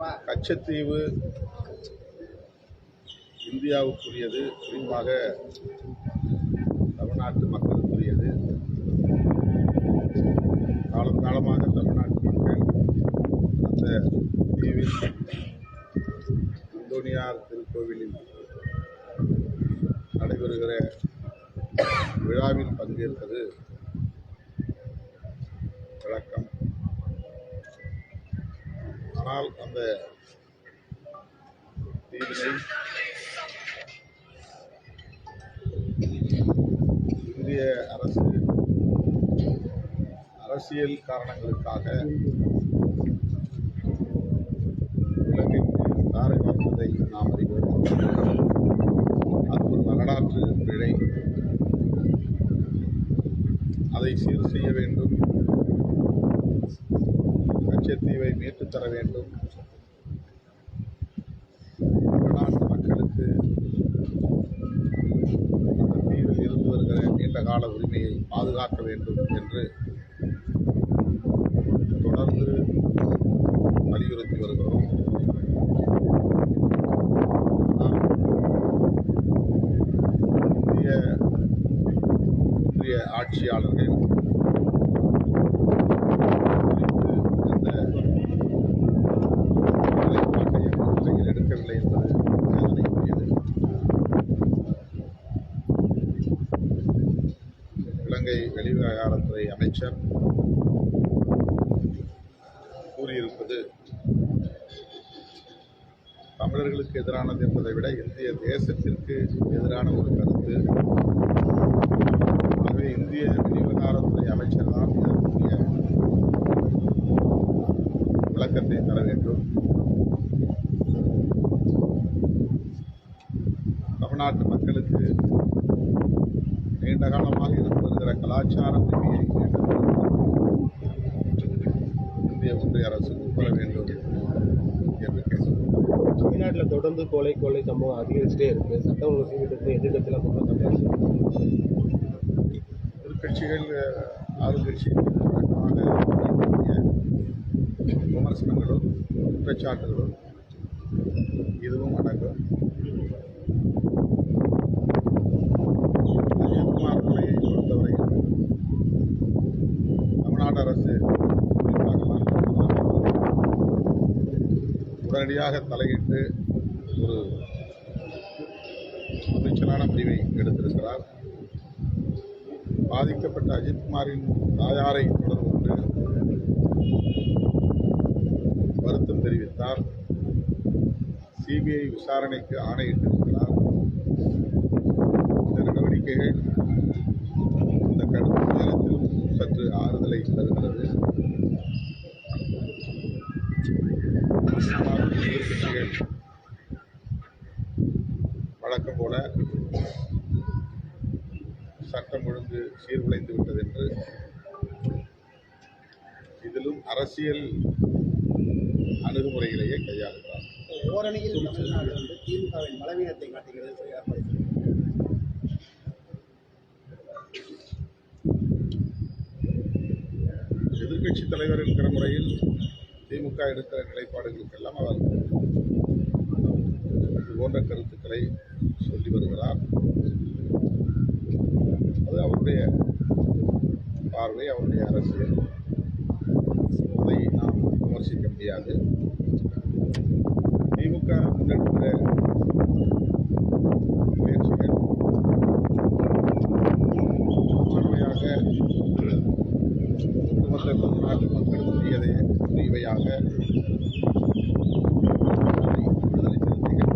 கச்சத்தீவு இந்தியாவுக்குரியது குறிப்பாக தமிழ்நாட்டு மக்களுக்குரியது. காலம் காலமாக தமிழ்நாட்டு மக்கள் அந்த தீவில் இந்தோனியார் திருக்கோவிலில் நடைபெறுகிற விழாவில் பங்கேற்பது ஆனால் அந்த தீவினை இந்திய அரசு அரசியல் காரணங்களுக்காக இலங்கைக்கு தாரை வார்த்ததை நாம் அறிவோம். அது ஒரு வரலாற்று பிழை. அதை சீர் செய்ய வேண்டும். கச்சத்தீவை மீட்டுத் தர வேண்டும். நாட்டு மக்களுக்கு அந்த தீவில் இருந்து வருகிற நீண்ட கால உரிமையை பாதுகாக்க வேண்டும் என்று தொடர்ந்து வலியுறுத்தி வருகிறோம். இந்திய ஆட்சியாளர்கள் குறித்து இந்த நிலைப்பாட்டை இன்றையில் எடுக்கவில்லை என்பது வேதனைக்குரியது இலங்கை வெளிவிவகாரத்துறை அமைச்சர் கூறியிருப்பது தமிழர்களுக்கு எதிரானது என்பதை விட இந்திய தேசத்திற்கு எதிரான ஒரு கருத்து. ஆகவே இந்திய வெளிவிவகாரத்துறை அமைச்சர் தான் இதற்குரிய விளக்கத்தை தர வேண்டும். தமிழ்நாட்டு மக்களுக்கு நீண்ட காலமாக இருந்த வருகிற கலாச்சார உரிமையை இந்திய ஒன்றிய அரசு உட்பட வேண்டும் தமிழ்நாட்டில் தொடர்ந்து கொலை கொலை சம்பவம் அதிகரிச்சுட்டே இருக்கு. சட்டம் ஒழுங்கு சீர்திருத்தம் எதிர்கட்சியெல்லாம் குற்றம் சாட்டுறாங்க எதிர்கட்சிகள் ஆளுங்கட்சி விமர்சனங்களும் குற்றச்சாட்டுகளும் இதுவும் அடங்கும் அஜித்குமார் கொலையை பொறுத்தவரையில் தமிழ்நாடு அரசு குறிப்பாக உடனடியாக தலையிட்டு ஒரு துணிச்சலான முடிவை எடுத்திருக்கிறார். பாதிக்கப்பட்ட அஜித்குமாரின் தாயாரை தொடர்பு கொண்டு வருத்தம் தெரிவித்தார். சிபிஐ விசாரணைக்கு ஆணையிட்டிருக்கிறார். இந்த நடவடிக்கைகள் இந்த கடும் நேரத்திலும் சற்று ஆறுதலை தருகிறது. எதிர்க்கட்சிகள் வழக்கம் போல சட்டம் ஒழுங்கு சீர்குலைந்து விட்டது என்று இதிலும் அரசியல் அணுகுமுறைகளையே கையாளுகிறார் ஓரணியில் திமுகவின் பலவீனத்தை காட்டுகிறது. எதிர்க்கட்சி தலைவர் என்கிற முறையில் திமுக எடுக்கிற நிலைப்பாடுகளுக்கெல்லாம் அவர் இது போன்ற கருத்துக்களை சொல்லி வருகிறார். அது அவருடைய பார்வை அவருடைய அரசியல். அதை நாம் விமர்சிக்க முடியாது திமுக முன்னெடுக்கிற முயற்சிகள் முழுமையாக ஒட்டுமொத்த தமிழ்நாட்டு மக்களுக்குரியதை உரிமையாக விடுதலை சிறுத்தைகள்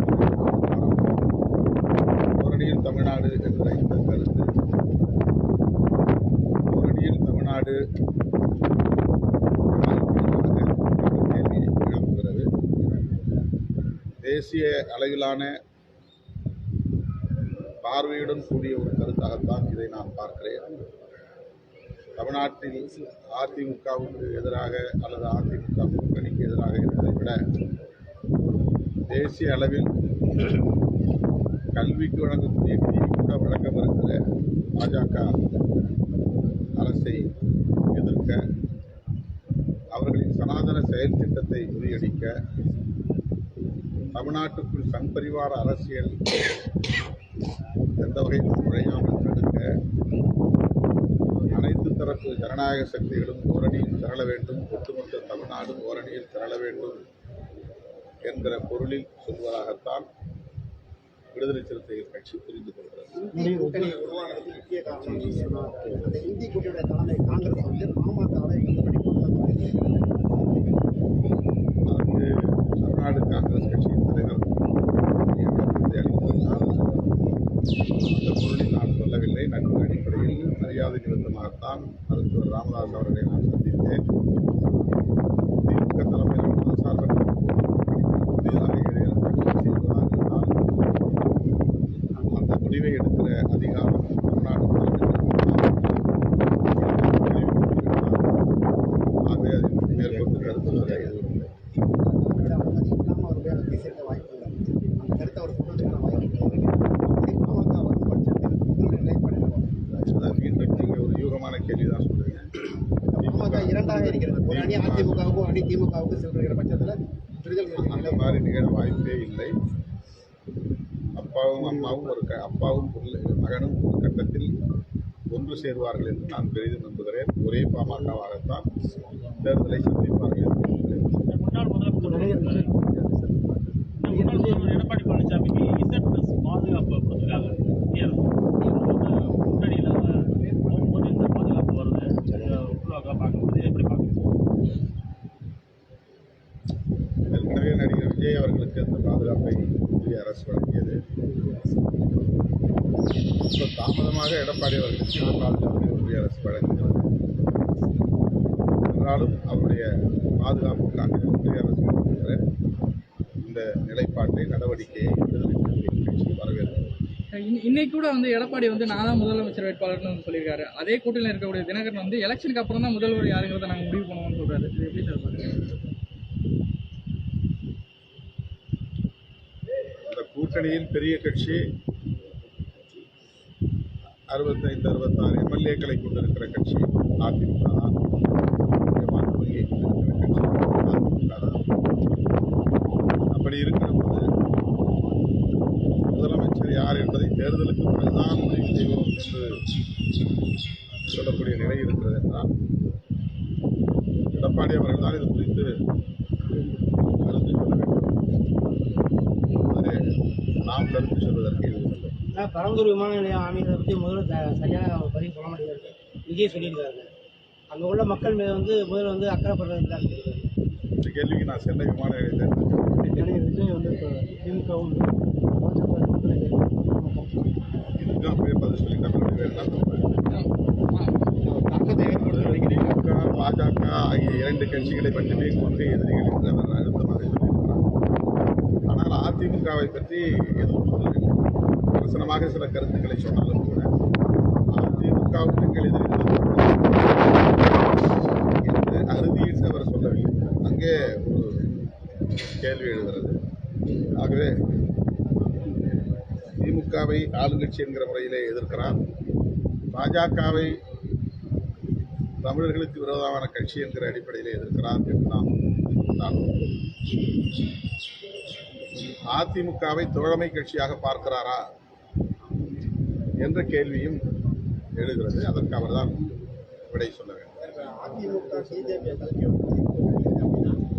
ஓரணியில் தமிழ்நாடு என்ற இந்த கருத்து ஓரணியில் தமிழ்நாடு கேள்வியை எழுப்புகிறது தேசிய அளவிலான பார்வையுடன் கூடிய ஒரு கருத்தாகத்தான் இதை நான் பார்க்கிறேன். தமிழ்நாட்டில் அதிமுகவுக்கு எதிராக அல்லது அதிமுக கூட்டணிக்கு எதிராக இருப்பதை விட தேசிய அளவில் கல்விக்கு வழங்கக்கூடிய நிதியை கூட வழங்க மறுக்கிற பாஜக அரசை எதிர்க்க அவர்களின் சனாதன செயல் திட்டத்தை முறியடிக்க தமிழ்நாட்டுக்குள் சங் பரிவார அரசியல் எந்த வகையிலும் நுழையாமல் தடுக்க அனைத்து தரப்பு ஜனநாயக சக்திகளும் ஓரணியில் திரள வேண்டும். ஒட்டுமொத்த தமிழ்நாடும் ஓரணியில் திரள வேண்டும் என்கிற பொருளில் சொல்வதாகத்தான் விடுதலை சிறுத்தைகள் கட்சி புரிந்து கொள்கிறது. இந்தி கூட்டணி உருவானதுக்கு முக்கிய காரணம் நீங்க சொன்னாங்க. அந்த இந்தி கூட்டணியோட தலைமை காங்கிரஸ் வந்து பாமகவை முன்னணி கூட்டணி அதற்கு தமிழ்நாடு காங்கிரஸ் கட்சியின் தலைவர் விளக்கத்தை அளித்திருந்தால் அந்த பொருளில் நான் சொல்லவில்லை நட்பு அடிப்படையில் மரியாதை நிமித்தமாகத்தான் மருத்துவர் ராமதாஸ் அவர்களை நான் சந்தித்தேன் திமுக தலைமையிலான மதசார்பற்ற புதிதாக இடையில கட்சி செய்வதாக இருந்தால் அந்த முடிவை எடுக்கிற அதிகாரம் தமிழ்நாடு தலைமையில் ஆகவே அதில் மேற்கொண்டு கருத்து சொல்ல எதுவும் இல்லை அது இல்லாம ஒரு வேலை பேசியிருக்க வாய்ப்பு இல்லை அந்த கருத்தை அவர் சொல்றதுக்கான வாய்ப்பு இல்லை பாமக வந்து பட்சத்தில் உங்களுடைய நிலைப்பாடு என்னவா? அதான் மீண்டும் நீங்கள் ஒரு யூகமான கேள்வி தான் சொல்றீங்க இரண்டாக இருக்கிறது ஒரு அணி அதிமுகவுக்கும் அணி திமுகவுக்கும் சென்றிருக்கிற பட்சத்தில் விடுதலை அந்த சிறுத்தைகள் மாதிரி நிகழ வாய்ப்பே இல்லை. அப்பாவும் அம்மாவும் ஒரு க அப்பாவும் மகனும் ஒரு கட்டத்தில் ஒன்று சேருவார்கள் என்று நான் பெரிதும் நம்புகிறேன். ஒரே பாமகவாகத்தான் தேர்தலை சந்திப்பார்கள் என்று நம்புகிறேன் முன்னாள் முதலமைச்சர் இருக்காரு. முன்னாள் முதல்வர் எடப்பாடி பழனிசாமிக்கு இசட் பிளஸ் பாதுகாப்பு கொடுத்துருக்காங்க மத்திய அரசு. இது வந்து கூட்டணியில போகும்போது இந்த பாதுகாப்பு வருது உருவாக்க பார்க்கும்போது எப்படி பார்க்குறீங்க ஏற்கனவே நடிகர் விஜய் அவர்களுக்கு அந்த பாதுகாப்பை இந்திய அரசு வழங்கியது இப்போ தாமதமாக எடப்பாடி அவர்களுக்கு இந்த பாதுகாப்பை ஒன்றிய அரசு வழங்குகிறது. என்றாலும் அவருடைய பாதுகாப்புக்காக ஒன்றிய அரசு எடுக்கிற இந்த நிலைப்பாட்டை நடவடிக்கையை இன்ன- இன்னைக்கு கூட வந்து எடப்பாடி வந்து நான் தான் முதலமைச்சர் வேட்பாளர்னு சொல்லியிருக்காரு. அதே கூட்டணியில் இருக்கக்கூடிய தினகரன் வந்து எலெக்ஷனுக்கு அப்புறம் தான் முதல்வர் யாருங்கிறத நாங்கள் முடிவு பண்ணுவோம்னு சொல்றாரு. எப்படி சார் கூட்டணியில் பெரிய கட்சி அறுபத்தைந்து அறுபத்தாறு எம்எல்ஏக்களை கொண்டிருக்கிற கட்சி அதிமுக. தான் முக்கியமான கொள்கையை கொண்டிருக்கிற கட்சி அதிமுக தான் அப்படி இருக்கிற போது முதலமைச்சர் யார் என்பதை தேர்தலுக்கு பிறகுதான் முடிவு செய்வோம் என்று சொல்லக்கூடிய நிலை இருக்கிறது என்றால் எடப்பாடி அவர்கள் தான் இது குறித்து கருத்து சொல்ல வேண்டும் அதிலே நாம் கருத்து சொல்வதற்கு ஆனால் பரந்தூர் விமான நிலையம் அமைக்கிறத பற்றி முதல்ல சரியான பதிவு சொல்ல மாட்டேங்கிறாரு. விஜய் சொல்லியிருக்காரு. அங்கே உள்ள மக்கள் மீது வந்து முதல்ல வந்து அக்கறைப்படுறது இல்லை இந்த கேள்விக்கு நான் சென்னை விமான நிலையத்தில் விஜய் வந்து இப்போ திமுகவும் பாஜக ஆகிய இரண்டு கட்சிகளை மட்டுமே கொண்டு எதிரிகள் அழுத்தமாக சொல்லியிருக்கிறார் ஆனால் அதிமுகவை பற்றி எதுவும் சொல்லவில்லை. விமர்சனமாக சில கருத்துக்களை சொன்னாலும் கூட அதிமுகவுக்கு நீங்கள் எதிரிகள் என்று அறுதியிட்டு அவர் சொல்லவில்லை. அங்கே ஒரு கேள்வி எழுகிறது. ஆகவே திமுகவை ஆளுங்கட்சி என்கிற முறையிலே எதிர்க்கிறார். பாஜகவை தமிழர்களுக்கு விரோதமான கட்சி என்கிற அடிப்படையில் எதிர்க்கிறார் என்று நாம் அதிமுகவை தோழமை கட்சியாக பார்க்கிறாரா? என்ற கேள்வியும் எழுகிறது. அதற்கு அவர்தான் விடை சொல்ல வேண்டும். அதிமுக பிஜேபி கல்வி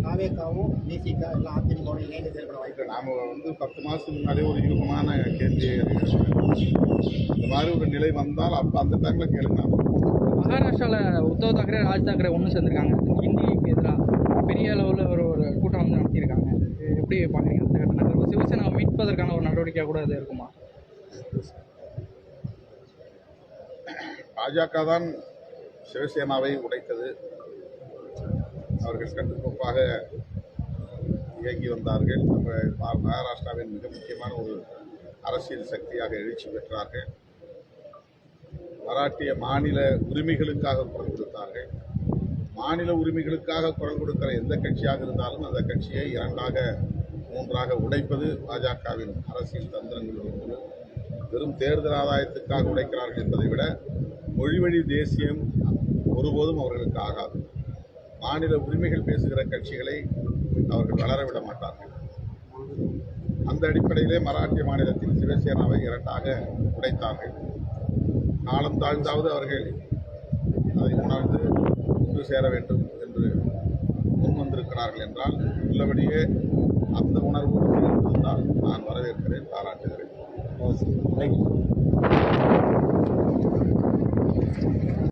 காவேக்காவும் தேசிகா எல்லாம் அதிமுக இணைந்து செயல்பட வாய்ப்பு இல்லை நாம் வந்து பத்து மாதத்துக்கு முன்னாடியே ஒரு யூகமான கேள்வியை. இந்த மாதிரி ஒரு நிலை வந்தால் அப்போ அந்த டைமில் கேளுங்க. மகாராஷ்டிராவில் உத்தவ் தாக்கரே ராஜ் தாக்கரே ஒன்று சேர்ந்திருக்காங்க. ஹிந்திக்கு எதிராக பெரிய அளவில் ஒரு ஒரு கூட்டம் வந்து நடத்தியிருக்காங்க. எப்படி பார்க்குறீங்க அந்த கட்ட நகர்வு சிவசேனாவை மீட்பதற்கான ஒரு நடவடிக்கையாக கூட அது இருக்குமா? பாஜக தான் சிவசேனாவை உடைத்தது. அவர்கள் கட்டுக்கோப்பாக இயங்கி வந்தார்கள் நம்ம மகாராஷ்டிராவின் மிக முக்கியமான ஒரு அரசியல் சக்தியாக எழுச்சி பெற்றார்கள். மராட்டிய மாநில உரிமைகளுக்காக குரல் கொடுத்தார்கள். மாநில உரிமைகளுக்காக குரல் கொடுக்கிற எந்த கட்சியாக இருந்தாலும் அந்த கட்சியை இரண்டாக மூன்றாக உடைப்பது பாஜகவின் அரசியல் தந்திரங்கள் ஒன்று. வெறும் தேர்தல் ஆதாயத்துக்காக உடைக்கிறார்கள் என்பதை விட மொழிவழி தேசியம் ஒருபோதும் அவர்களுக்கு ஆகாது. மாநில உரிமைகள் பேசுகிற கட்சிகளை அவர்கள் வளர விட மாட்டார்கள். அந்த அடிப்படையிலே மராட்டிய மாநிலத்தில் சிவசேனாவை இரண்டாக உடைத்தார்கள். காலம் தாழ்ந்தாவது அவர்கள் அதை உணர்ந்து ஒன்று சேர வேண்டும் என்று முன்வந்திருக்கிறார்கள் என்றால் உள்ளபடியே அந்த உணர்வோடு இருந்தால் நான் வரவேற்கிறேன் பாராட்டுகிறேன். さらに